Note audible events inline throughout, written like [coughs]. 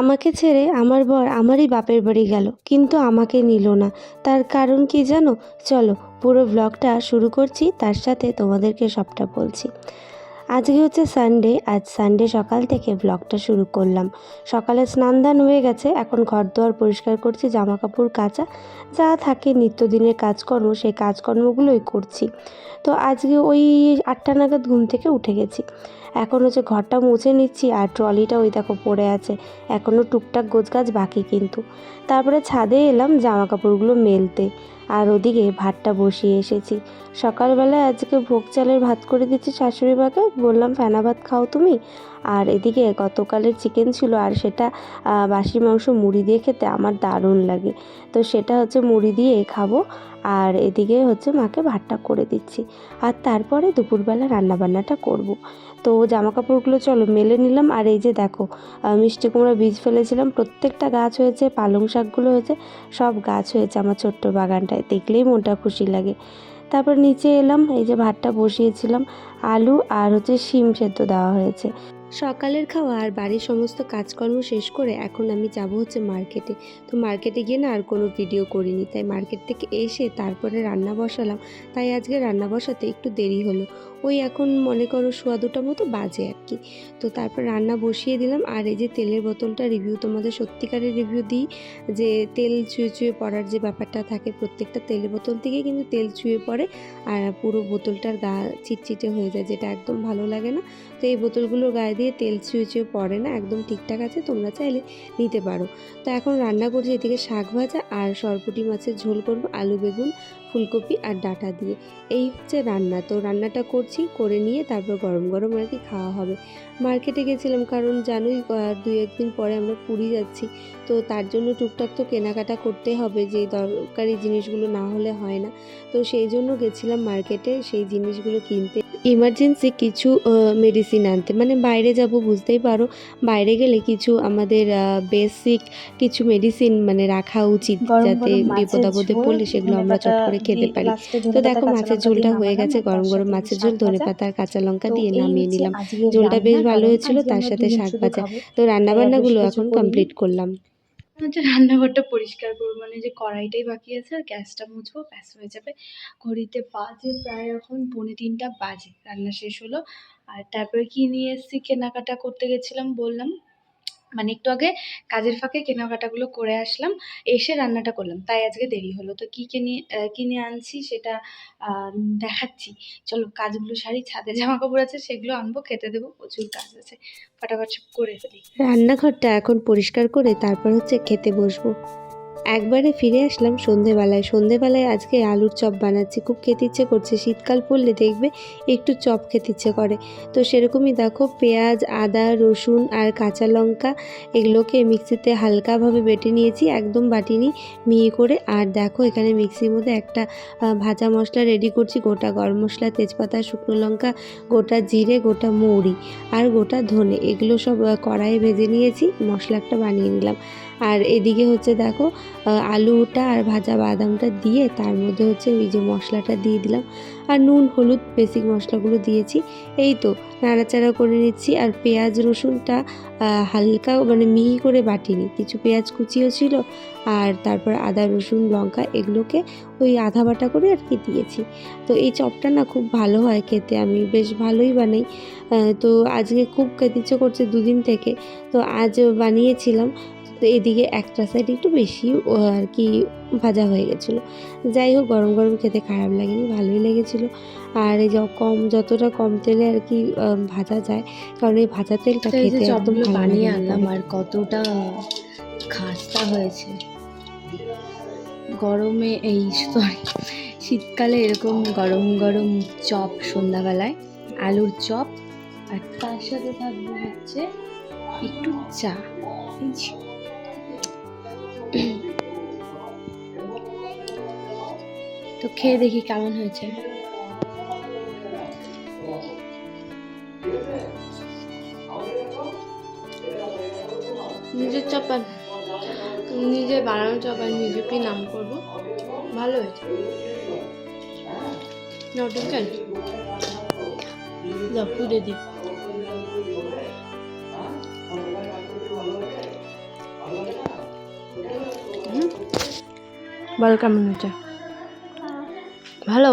আমাকে ছেড়ে আমার বর আমারই বাপের বাড়ি গেল, কিন্তু আমাকে নিল না। তার কারণ কি জানো? চলো, পুরো ব্লগটা শুরু করছি, তার সাথে তোমাদেরকে সবটা বলছি। আজকে হচ্ছে সানডে আজ সানডে সকাল থেকে ব্লগটা শুরু করলাম। সকালে স্নান দান হয়ে গেছে, এখন ঘর দুয়ার পরিষ্কার করছি জামা কাপড় কাচা, যা থাকে নিত্যদিনের কাজকর্ম, সেই কাজকর্মগুলোই করছি। তো আজকে ওই আটটা নাগাদ ঘুম থেকে উঠে গেছি। এখন হচ্ছে ঘরটা মুছে নিচ্ছি আর ট্রলিটা ওই দেখো পড়ে আছে। এখনও টুকটাক গোছগাছ বাকি কিন্তু। তারপরে ছাদে এলাম জামা কাপড়গুলো মেলতে। আর ওদিকে ভাতটা বসিয়ে এসেছি। সকালবেলায় আজকে ভোগ চালের ভাত করে দিচ্ছি শাশুড়ি মাকে। বললাম, ফেনা ভাত খাও তুমি? আর এদিকে গতকালের চিকেন ছিল আর সেটা বাসি মাংস মুড়ি দিয়ে খেতে আমার দারুণ লাগে। তো সেটা হচ্ছে মুড়ি দিয়ে খাব। আর এদিকে হচ্ছে মাকে ভাতটা করে দিচ্ছি। আর তারপরে দুপুরবেলা রান্নাবান্নাটা করব। তো জামা কাপড়গুলো চলো মেলে নিলাম। আর এই যে দেখো মিষ্টি কুমড়া বীজ ফেলেছিলাম। প্রত্যেকটা গাছ হয়েছে, পালং শাকগুলো হয়েছে, সব গাছ হয়েছে আমার ছোট্ট বাগানটায়। দেখলেই মনটা খুশি লাগে। তারপর নিচে এলাম, এই যে ভাতটা বসিয়েছিলাম, আলু আর হচ্ছে শিম সেদ্ধ দেওয়া হয়েছে। সকালের খাওয়া আর বাড়ির সমস্ত কাজকর্ম শেষ করে এখন আমি যাব হচ্ছে মার্কেটে। তো মার্কেটে গিয়ে না আর কোনো ভিডিও করিনি, তাই মার্কেট থেকে এসে তারপরে রান্না বসালাম। তাই আজকে রান্না বসাতে একটু দেরি হলো। ওই এখন মনে করো সোয়া দুটা মতো বাজে আর কি। তো তারপর রান্না বসিয়ে দিলাম আর এই যে তেলের বোতলটা রিভিউ তোমাদের সত্যিকারের রিভিউ দিই যে তেল চুয়ে চুয়ে পড়ার যে ব্যাপারটা থাকে প্রত্যেকটা তেলের বোতল থেকে কিন্তু তেল চুয়ে পড়ে আর পুরো বোতলটার গা চিটচিটে হয়ে যায় যেটা একদম ভালো লাগে না। তো এই বোতলগুলোর গায়ে দিয়ে তেল চুয়ে চুয়ে পড়ে না, একদম ঠিকঠাক আছে, তোমরা চাইলে নিতে পারো। তো এখন রান্না করছি এদিকে শাক ভাজা আর সরপুটি মাছের ঝোল করব, আলু বেগুন ফুলকপি আর ডাটা দিয়ে। এই হচ্ছে রান্না। তো রান্নাটা করছি, করে নিয়ে তারপর গরম গরম আর কি খাওয়া হবে। মার্কেটে গেছিলাম কারণ জানোই দুই একদিন পরে আমরা পুরী যাচ্ছি। তো তার জন্য টুকটাক তো কেনাকাটা করতে হবে, যে দরকারি জিনিসগুলো না হলে হয় না। তো সেই জন্য গেছিলাম মার্কেটে, সেই জিনিসগুলো কিনতে ইমার্জেন্সি কিছু মেডিসিন আনতে। মানে বাইরে যাব বুঝতেই পারো বাইরে গেলে কিছু আমাদের বেসিক কিছু মেডিসিন মানে রাখা উচিত যাতে বিপদ আপদে পড়লে সেগুলো আমরা চট করে খেতে পারি। তো দেখো মাছের ঝোলটা হয়ে গেছে গরম গরম মাছের ঝোল ধনে পাতা আর কাঁচা লঙ্কা দিয়ে নামিয়ে নিলাম। ঝোলটা বেশ ভালো হয়েছিল তার সাথে শাক ভাজা। তো রান্না বান্নাগুলো এখন কমপ্লিট করলাম। হচ্ছে রান্নাঘরটা পরিষ্কার করব। মানে যে কড়াইটাই বাকি আছে আর গ্যাসটা মুছবো, ব্যাস হয়ে যাবে। ঘড়িতে বাজে প্রায় এখন পৌনে তিনটা বাজে। রান্না শেষ হলো। আর তারপরে কি নিয়ে এসেছি? কেনাকাটা করতে গেছিলাম, বললাম। মানে একটু আগে কাজের ফাঁকে কেনাকাটাগুলো করে আসলাম, এসে রান্নাটা করলাম। তাই আজকে দেরি হলো। তো কী কিনে কিনে আনছি সেটা দেখাচ্ছি। চলো কাজগুলো সারি, ছাদে জামা কাপড় আছে সেগুলো আনব, খেতে দেবো, প্রচুর কাজ আছে। ফটাফট করে ফেলি। রান্নাঘরটা এখন পরিষ্কার করে তারপর হচ্ছে খেতে বসবো। একবারে ফিরে আসলাম সন্ধেবেলায়। সন্ধেবেলায় আজকে আলুর চপ বানাচ্ছি। খুব খেতে ইচ্ছে করছে। শীতকাল পড়লে দেখবে একটু চপ খেতে ইচ্ছে করে। তো সেরকমই দেখো, পেঁয়াজ, আদা, রসুন আর কাঁচা লঙ্কা এগুলোকে মিক্সিতে হালকাভাবে বেটে নিয়েছি। একদম বাটিনি মিহি করে। আর দেখো, এখানে মিক্সির মধ্যে একটা ভাজা মশলা রেডি করছি। গোটা গরম মশলা, তেজপাতা, শুকনো লঙ্কা, গোটা জিরে, গোটা মৌরি আর গোটা ধনে। এগুলো সব কড়াইয়ে ভেজে নিয়েছি। মশলা একটা বানিয়ে নিলাম। আর এদিকে হচ্ছে দেখো আলুটা আর ভাজা বাদামটা দিয়ে তার মধ্যে হচ্ছে ওই যে মশলাটা দিয়ে দিলাম। আর নুন, হলুদ বেসিক মশলাগুলো দিয়েছি। এই তো, নাড়াচাড়া করে নিচ্ছি আর পেঁয়াজ, রসুনটা হালকা মানে মিহি করে বাটিনি। কিছু পেঁয়াজ কুচিও ছিল আর তারপর আদা, রসুন, লঙ্কা এগুলোকে ওই আধা বাটা করে আর কি দিয়েছি। তো এই চপটা না খুব ভালো হয় খেতে, আমি বেশ ভালোই বানাই। তো আজকে খুব খেতে ইচ্ছে করছে দুদিন থেকে। তো আজ বানিয়েছিলাম, তো এদিকে একটা সাইড একটু বেশি আর কি ভাজা হয়ে গেছিল। যাই হোক গরম গরম খেতে খারাপ লাগেনি ভালোই লেগেছিলো। আর এই যে কম যতটা কম তেলে আর কি ভাজা যায় কারণ এই ভাজা তেলটা খেতে একদম বানিয়ে আনলাম আর কতটা খাস্তা হয়েছে। গরমে এই সরি শীতকালে এরকম গরম গরম চপ সন্ধ্যাবেলায় আলুর চপ আর তার সাথে থাকবে হচ্ছে একটু চা। তো খেয়ে দেখি কেমন হয়েছে। নিজের চাপা নিজে বানানো চাপা নিজেকেই নাম করব? ভালো হয়েছে। নটকেল পুড়ে দিদি ভালো কেমন হয়েছে? ভালো?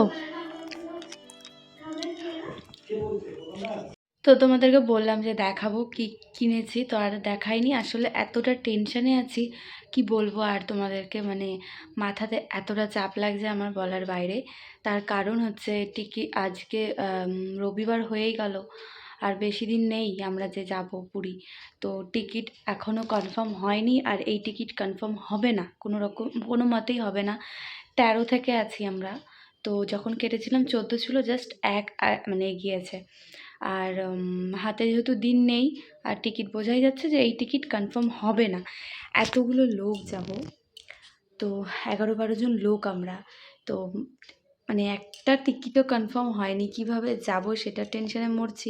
তো তোমাদেরকে বললাম যে দেখাবো কি কিনেছি, তো আর দেখাইনি। আসলে এতটা টেনশানে আছি, কি বলব আর তোমাদেরকে? মানে মাথাতে এতটা চাপ লাগছে আমার বলার বাইরে। তার কারণ হচ্ছে টিকি আজকে রবিবার হয়েই গেল, আর বেশি দিন নেই আমরা যে যাব পুরী। তো টিকিট এখনও কনফার্ম হয়নি, আর এই টিকিট কনফার্ম হবে না, কোনো রকম, কোনো মতেই হবে না। তেরো থেকে আছি আমরা। তো যখন কেটেছিলাম, চোদ্দ ছিল জাস্ট এক মানে এগিয়েছে। আর হাতে যেহেতু দিন নেই, আর টিকিট বোঝাই যাচ্ছে যে এই টিকিট কনফার্ম হবে না। এতগুলো লোক যাব, তো এগারো বারো জন লোক আমরা। তো মানে একটা টিকিটও কনফার্ম হয়নি, কীভাবে যাব সেটা টেনশনে মরছি।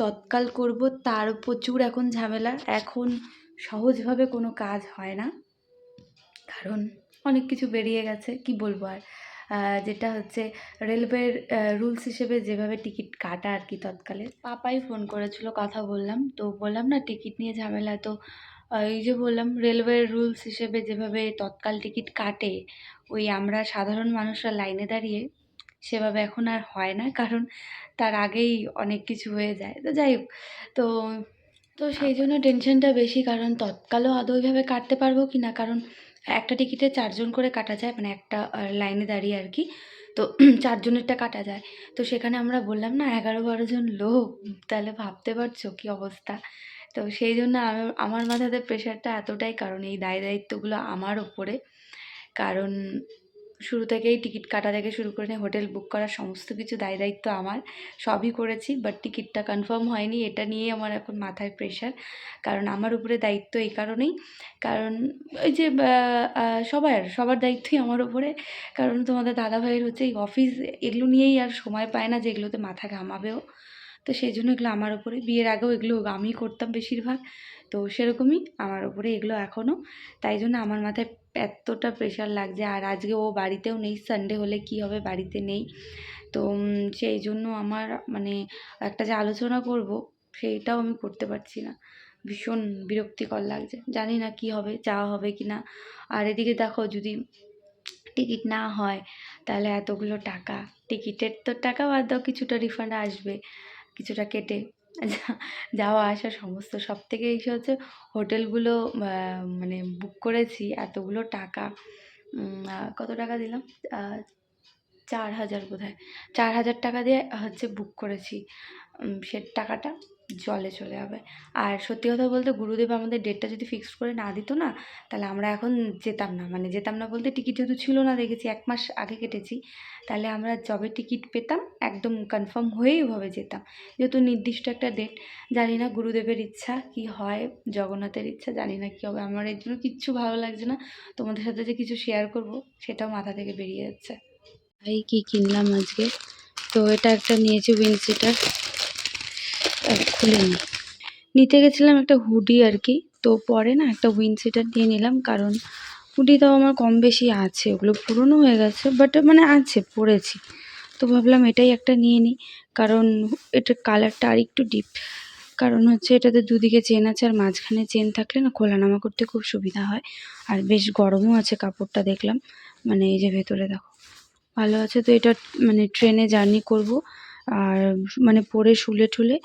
তৎকাল করব, তার প্রচুর এখন ঝামেলা। এখন সহজভাবে কোনো কাজ হয় না। কারণ অনেক কিছু বেরিয়ে গেছে, কি বলব আর? যেটা হচ্ছে রেলওয়ের রুলস হিসেবে যেভাবে টিকিট কাটা আর কি তৎকালে। পাপাই ফোন করেছিল, কথা বললাম। তো বললাম, না, টিকিট নিয়ে ঝামেলা। তো এই যে বললাম, রেলওয়ের রুলস হিসেবে যেভাবে তৎকাল টিকিট কাটে, ওই আমরা সাধারণ মানুষরা লাইনে দাঁড়িয়ে সেভাবে এখন আর হয় না, কারণ তার আগেই অনেক কিছু হয়ে যায়। তো যাই হোক, তো তো সেই জন্য টেনশনটা বেশি, কারণ তৎকালও আদৌ ওইভাবে কাটতে পারব কি না কারণ একটা টিকিটে চারজন করে কাটা যায় মানে একটা লাইনে দাঁড়িয়ে আর কি। তো [clears throat] চারজনেরটা কাটা যায়। তো সেখানে আমরা বললাম, না এগারো বারো জন লোক, তাহলে ভাবতে পারছ কী অবস্থা? তো সেই জন্য আমার মাথাতে প্রেশারটা এতটাই, কারণ এই দায় দায়িত্বগুলো আমার ওপরে। কারণ শুরু থেকেই টিকিট কাটা থেকে শুরু করে নিয়ে হোটেল বুক করা সমস্ত কিছু দায় দায়িত্ব আমার। সবই করেছি বাট টিকিটটা কনফার্ম হয়নি, এটা নিয়েই আমার এখন মাথায় প্রেশার কারণ আমার উপরে দায়িত্ব এই কারণেই। কারণ ওই যে সবার সবার দায়িত্বই আমার উপরে। কারণ তোমাদের দাদাভাইয়ের হচ্ছে এই অফিস এগুলো নিয়েই আর সময় পায় না যে এগুলোতে মাথা ঘামাবেও। তো সেই জন্য এগুলো আমার উপরে, বিয়ের আগেও এগুলো আমিই করতাম বেশিরভাগ। তো সেরকমই আমার উপরে এগুলো এখনও তাই জন্য আমার মাথায় এতটা প্রেশার লাগছে। আর আজকে ও বাড়িতেও নেই সানডে হলে কি হবে বাড়িতে নেই। তো সেই জন্য আমার মানে একটা যে আলোচনা করব, সেইটাও আমি করতে পারছি না। ভীষণ বিরক্তিকর লাগছে। জানি না কি হবে, যাওয়া হবে কি না। আর এদিকে দেখো, যদি টিকিট না হয়, তাহলে এতগুলো টাকা। টিকিটের তো টাকা বাদ দাও, কিছুটা রিফান্ড আসবে, কিছুটা কেটে। [laughs] যাওয়া, আসা সমস্ত সব থেকে এসে হচ্ছে হোটেলগুলো মানে বুক করেছি এতগুলো টাকা। কত টাকা দিলাম? চার হাজার বোধ হয় চার হাজার টাকা দিয়ে হচ্ছে বুক করেছি। সে টাকাটা জলে চলে যাবে। আর সত্যি কথা বলতে গুরুদেব আমাদের ডেটটা যদি ফিক্সড করে না দিত না, তাহলে আমরা এখন যেতাম না। মানে যেতাম না বলতে টিকিট যেহেতু ছিল না, দেখেছি এক মাস আগে কেটেছি, তাহলে আমরা যবে টিকিট পেতাম, একদম কনফার্ম হয়েই ওভাবে যেতাম। যেহেতু নির্দিষ্ট একটা ডেট জানি না গুরুদেবের ইচ্ছা কি হয়, জগন্নাথের ইচ্ছা, জানি না কী হবে। আমার এর জন্য কিচ্ছু ভালো লাগছে না। তোমাদের সাথে যে কিছু শেয়ার করব, সেটাও মাথা থেকে বেরিয়ে যাচ্ছে। ভাই, কি কিনলাম আজকে? তো এটা একটা নিয়েছি উইন্ডশিটার খুলে নি নিতে গেছিলাম একটা হুডি আর কি, তো পরে না একটা উইন্ডশিটার দিয়ে নিলাম, কারণ হুডি তাও আমার কম বেশি আছে, ওগুলো পুরনো হয়ে গেছে বাট মানে আছে পরেছি তো ভাবলাম এটাই একটা নিয়ে নিই, কারণ এটার কালারটা আর একটু ডিপ কারণ হচ্ছে এটাতে দুদিকে চেন আছে আর মাঝখানে চেন থাকলে না খোলা নামা করতে খুব সুবিধা হয়, আর বেশ গরমও আছে কাপড়টা দেখলাম মানে এই যে ভেতরে দেখো, ভালো আছে তো এটা মানে ট্রেনে জার্নি করব। আর মানে পরে শুলে টুলে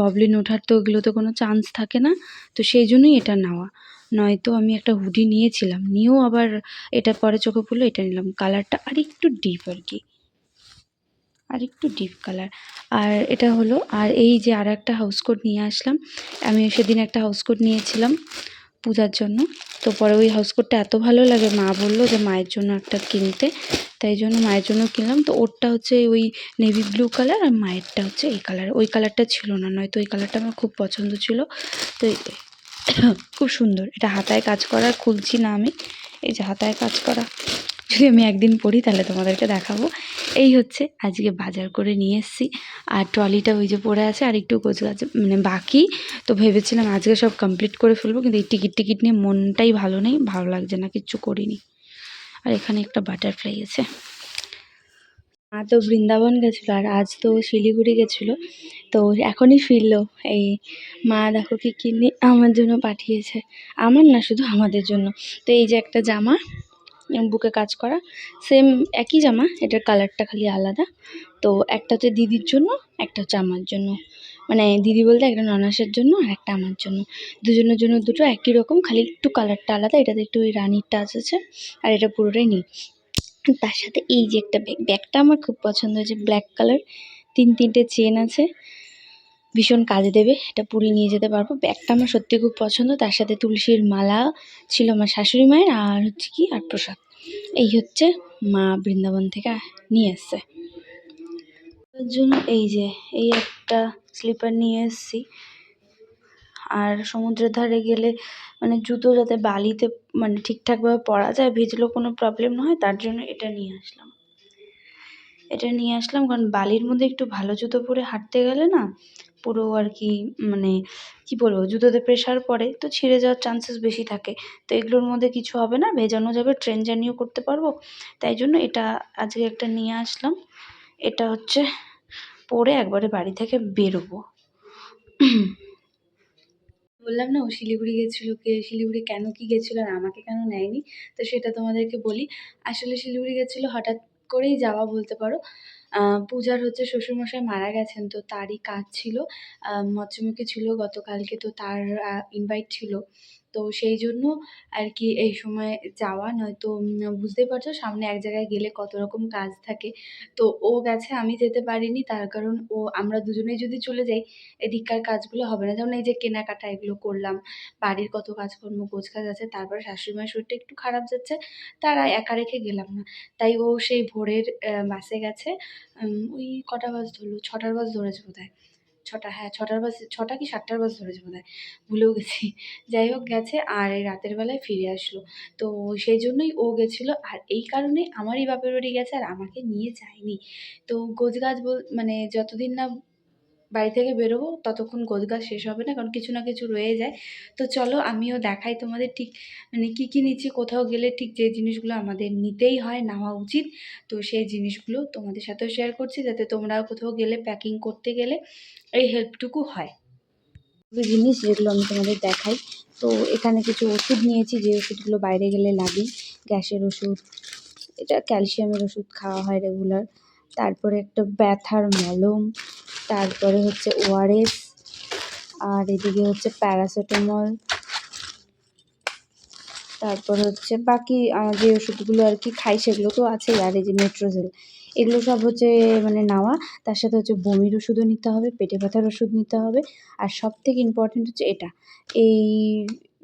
ববলিন ওঠার তো ওগুলোতে কোনো চান্স থাকে না, তো সেই জন্যই এটা নেওয়া। নয়তো আমি একটা হুডি নিয়েছিলাম, নিয়েও আবার এটা পরে চোখে পড়ল, এটা নিলাম। কালারটা আর একটু ডিপ আর কি। আর একটু ডিপ কালার আর এটা হলো, আর এই যে আর একটা হাউস কোট নিয়ে আসলাম আমি সেদিন একটা হাউস কোট নিয়েছিলাম পূজার জন্য। তো পরে ওই হাউস কোটটা এত ভালো লাগে, মা বলল যে মায়ের জন্য একটা কিনতে। তাই জন্য মায়ের জন্য কিনলাম। তো ওরটা হচ্ছে ওই নেভি ব্লু কালার আর মায়েরটা হচ্ছে এই কালার ওই কালারটা ছিল না, নয়তো ওই কালারটা আমার খুব পছন্দ ছিল। তো [coughs] খুব সুন্দর। এটা হাতায় কাজ করা, খুলছি না আমি। এই যে হাতায় কাজ করা। যদি আমি একদিন পড়ি তাহলে তোমাদেরকে দেখাবো। এই হচ্ছে আজকে বাজার করে নিয়ে এসেছি। আর ট্রলিটা ওই যে পড়ে আছে আর একটু গোছ, গাছ মানে বাকি। তো ভেবেছিলাম আজকে সব কমপ্লিট করে ফেলব, কিন্তু এই টিকিট টিকিট নিয়ে মনটাই ভালো নেই, ভালো লাগছে না, কিচ্ছু করিনি। আর এখানে একটা বাটারফ্লাই আছে। মা তো বৃন্দাবন গেছিল আর আজ তো শিলিগুড়ি গেছিল। তো এখনই ফিরলো। এই মা দেখো কি কিনে আমার জন্য পাঠিয়েছে। আমার না, শুধু আমাদের জন্য। তো এই যে একটা জামা বুকে কাজ করা। সেম একই জামা, এটার কালারটা খালি আলাদা। তো একটা হচ্ছে দিদির জন্য, একটা হচ্ছে আমার জন্য। মানে দিদি বলতে একটা ননাসের জন্য আর একটা আমার জন্য। দুজনের জন্য দুটো একই রকম, খালি একটু কালারটা আলাদা। এটাতে একটু ওই রানির টাচ আছে আর এটা পুরোটাই নেই। তার সাথে এই যে একটা ব্যাগ ব্যাগটা আমার খুব পছন্দ হয়েছে ব্ল্যাক কালার তিন, তিনটে চেন আছে। ভীষণ কাজে দেবে, এটা পুরী নিয়ে যেতে পারব। ব্যাগটা আমার সত্যি খুব পছন্দ, তার সাথে তুলসীর মালা ছিল আমার শাশুড়ি মায়ের আর হচ্ছে কি, আর প্রসাদ। এই হচ্ছে মা বৃন্দাবন থেকে নিয়ে এসছে। জন্য এই যে, এই একটা স্লিপার নিয়ে এসেছি। আর সমুদ্রের ধারে গেলে মানে জুতো যাতে বালিতে মানে ঠিকঠাকভাবে পরা যায়, ভিজলেও কোনো প্রবলেম না হয়, তার জন্য এটা নিয়ে আসলাম। এটা নিয়ে আসলাম কারণ বালির মধ্যে একটু ভালো জুতো পরে হাঁটতে গেলে না পুরো আর কি মানে কি বলব, জুতোতে প্রেশার পড়ে, তো ছিঁড়ে যাওয়ার চান্সেস বেশি থাকে। তো এগুলোর মধ্যে কিছু হবে না, ভেজানো যাবে ট্রেন জার্নিও করতে পারব। তাই জন্য এটা আজকে একটা নিয়ে আসলাম। এটা হচ্ছে পরে একবারে বাড়ি থেকে বেরোবো। বললাম না, ও শিলিগুড়ি গেছিল কে, শিলিগুড়ি কেন কি গেছিল আর আমাকে কেন নেয়নি? তো সেটা তোমাদেরকে বলি। আসলে শিলিগুড়ি গেছিল হঠাৎ করেই যাওয়া বলতে পারো। পূজার হচ্ছে শ্বশুরমশাই মারা গেছেন, তো তারই কাজ ছিল। মচমুকে ছিল গতকালকে, তো তার ইনভাইট ছিল। তো সেই জন্য আর কি এই সময় যাওয়া। নয়তো বুঝতেই পারছ, সামনে এক জায়গায় গেলে কত রকম কাজ থাকে। তো ও গেছে, আমি যেতে পারিনি। তার কারণ ও, আমরা দুজনেই যদি চলে যাই, এদিককার কাজগুলো হবে না। যেমন এই যে কেনাকাটা এগুলো করলাম, বাড়ির কত কাজকর্ম, গোছগাছ আছে, তারপর শাশুড়ি মায়ের শরীরটা একটু খারাপ যাচ্ছে, তারা একা রেখে গেলাম না। তাই ও সেই ভোরের বাসে গেছে ওই কটা বাস ধরলো, ছটার বাস ধরেছে বোধহয়। ছটা হ্যাঁ ছটার বাস ছটা কি সাতটার বাস ধরেছে বোধহয়? ভুলেও গেছি। [laughs] যাই হোক, গেছে আর এই রাতের বেলায় ফিরে আসলো। তো সেই জন্যই ও গেছিল। আর এই কারণে আমারই বাপের বাড়ি গেছে আর আমাকে নিয়ে যায়নি। তো গোছগাছ বল মানে যতদিন না বাড়ি থেকে বেরোবো, ততক্ষণ গোছগাছ শেষ হবে না, কারণ কিছু না কিছু রয়ে যায়। তো চলো আমিও দেখাই তোমাদের ঠিক মানে কী কী নিচ্ছি, কোথাও গেলে ঠিক যে জিনিসগুলো আমাদের নিতেই হয় নেওয়া উচিত। তো সেই জিনিসগুলো তোমাদের সাথেও শেয়ার করছি, যাতে তোমরাও কোথাও গেলে প্যাকিং করতে গেলে এই হেল্পটুকু হয়। জিনিস যেগুলো আমি তোমাদের দেখাই, তো এখানে কিছু ওষুধ নিয়েছি, যে ওষুধগুলো বাইরে গেলে লাগে, গ্যাসের ওষুধ, এটা ক্যালসিয়ামের ওষুধ খাওয়া হয় রেগুলার তারপরে একটা ব্যথার মলম তারপরে হচ্ছে ওআরএস আর এদিকে হচ্ছে প্যারাসিটামল, তারপর হচ্ছে বাকি যে ওষুধগুলো আর কি খাই সেগুলো তো আছেই, আর এই যে মেট্রোজেল, এগুলো সব হচ্ছে মানে নেওয়া, তার সাথে হচ্ছে বমির ওষুধও নিতে হবে, পেটে ব্যথার ওষুধ নিতে হবে, আর সব থেকে ইম্পর্টেন্ট হচ্ছে এটা, এই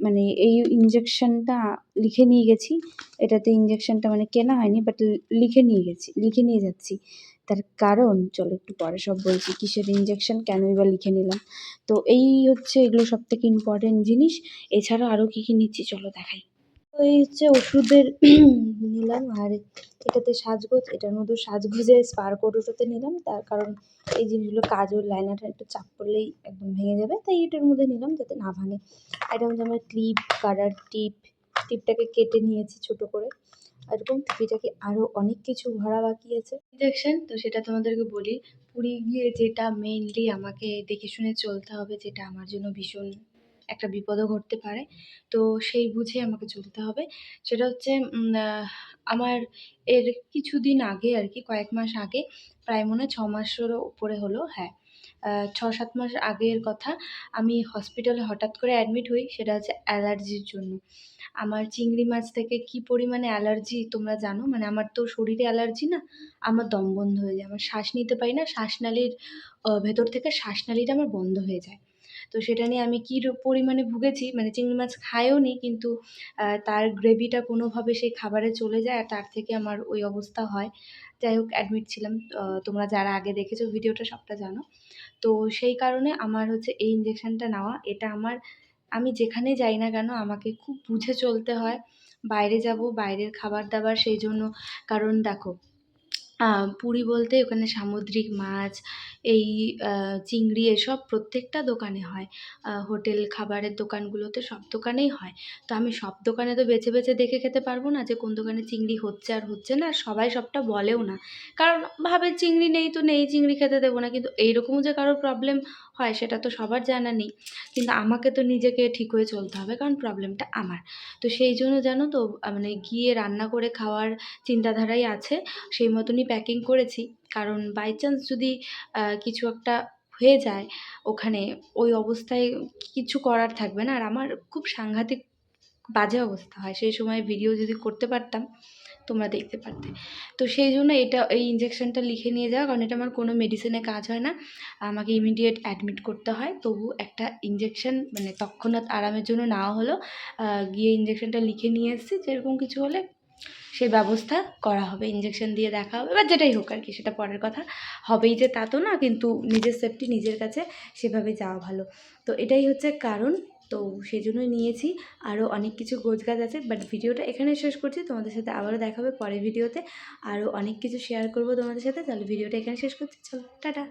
মানে এই ইঞ্জেকশনটা লিখে নিয়ে গেছি, এটাতে ইঞ্জেকশনটা মানে কেনা হয়নি বাট লিখে নিয়ে গেছি, লিখে নিয়ে যাচ্ছি তার কারণ, চলো একটু পরে সব বলছি, কিসের ইঞ্জেকশন কেনই বা লিখে নিলাম। তো এই হচ্ছে এগুলো সব থেকে ইম্পর্টেন্ট জিনিস। এছাড়াও আরও কী কী নিচ্ছি চলো দেখাই। তো এই হচ্ছে ওষুধের [coughs] নিলাম, আর এটাতে সাজগোজ, এটার মধ্যে সাজগোজের স্পার কোড ওটাতে নিলাম। তার কারণ এই জিনিসগুলো কাজল লাইনারটা একটু চাপ পড়লেই একদম ভেঙে যাবে, তাই এটার মধ্যে নিলাম যাতে না ভাঙে। আর এটা হচ্ছে আমার ক্লিপ কাটার টিপ, টিপটাকে কেটে নিয়েছি ছোট করে। এরকম টুকিটাকি আরও অনেক কিছু ভরা বাকি আছে। ইঞ্জেকশন তো সেটা তোমাদেরকে বলি, পুরী গিয়ে যেটা মেইনলি আমাকে দেখে শুনে চলতে হবে, যেটা আমার জন্য ভীষণ একটা বিপদও ঘটতে পারে, তো সেই বুঝে আমাকে চলতে হবে। সেটা হচ্ছে আমার এর কিছুদিন আগে আর কি, কয়েক মাস আগে, প্রায় মনে হয় ছ মাসেরও উপরে হলো হ্যাঁ। ছ সাত মাস আগের কথা, আমি হসপিটালে হঠাৎ করে অ্যাডমিট হই, সেটা হচ্ছে অ্যালার্জির জন্য। আমার চিংড়ি মাছ থেকে কি পরিমাণে অ্যালার্জি তোমরা জানো? মানে আমার তো শরীরে অ্যালার্জি না, আমার দম বন্ধ হয়ে যায়। আমার শ্বাস নিতে পারি না শ্বাসনালীর ভেতর থেকে শ্বাসনালীটা আমার বন্ধ হয়ে যায়। তো সেটা নিয়ে আমি কী পরিমাণে ভুগেছি? মানে চিংড়ি মাছ খায়ও নি, কিন্তু তার গ্রেভিটা কোনোভাবে সেই খাবারে চলে যায় আর তার থেকে আমার ওই অবস্থা হয়। যাই হোক অ্যাডমিট ছিলাম। তোমরা যারা আগে দেখেছ ভিডিওটা সবটা জানো। তো সেই কারণে আমার হচ্ছে এই ইঞ্জেকশনটা নেওয়া। এটা আমার, আমি যেখানে যাই না কেন আমাকে খুব বুঝে চলতে হয়। বাইরে যাব, বাইরের খাবার দাবার সেই জন্য। কারণ দেখো পুরী বলতে ওখানে সামুদ্রিক মাছ, এই চিংড়ি এসব প্রত্যেকটা দোকানে হয়। হোটেল খাবারের দোকানগুলোতে সব দোকানেই হয়। তো আমি সব দোকানে তো বেছে বেছে দেখে খেতে পারব না যে কোন দোকানে চিংড়ি হচ্ছে আর হচ্ছে না, আর সবাই সবটা বলেও না। কারণ ভাবে চিংড়ি নেই তো নেই, চিংড়ি খেতে দেবো না। কিন্তু এইরকমও যে কারোর প্রবলেম হয়, সেটা তো সবার জানা নেই। কিন্তু আমাকে তো নিজেকে ঠিক হয়ে চলতে হবে, কারণ প্রবলেমটা আমার। তো সেই জন্য জানো তো মানে গিয়ে রান্না করে খাওয়ার চিন্তাধারাই আছে। সেই মতনই প্যাকিং করেছি। কারণ বাই চান্স যদি কিছু একটা হয়ে যায়, ওখানে ওই অবস্থায় কিছু করার থাকবে না। আর আমার খুব সাংঘাতিক বাজে অবস্থা হয়। সেই সময় ভিডিও যদি করতে পারতাম তোমরা দেখতে পারতে। তো সেই জন্য এটা, এই ইঞ্জেকশনটা লিখে নিয়ে যাওয়া কারণ এটা আমার কোনো মেডিসিনে কাজ হয় না। আমাকে ইমিডিয়েট অ্যাডমিট করতে হয়, তবু একটা ইঞ্জেকশন মানে তৎক্ষণাৎ আরামের জন্য নেওয়া হলো। গিয়ে ইঞ্জেকশনটা লিখে নিয়ে এসেছি, যেরকম কিছু হলে সেই ব্যবস্থা করা হবে ইঞ্জেকশন দিয়ে দেখা হবে, বা যেটাই হোক আর কি, সেটা পরের কথা। হবেই যে তা তো না, কিন্তু নিজের সেফটি নিজের কাছে সেভাবে যাওয়া ভালো। তো এটাই হচ্ছে কারণ। তো সেই জন্যই নিয়েছি। আরও অনেক কিছু গোছ গাছ আছে বাট ভিডিওটা এখানে শেষ করছি। তোমাদের সাথে আবারও দেখাবে পরের ভিডিওতে। আরও অনেক কিছু শেয়ার করব তোমাদের সাথে, তাহলে ভিডিওটা এখানে শেষ করছি। চলো, টাটা!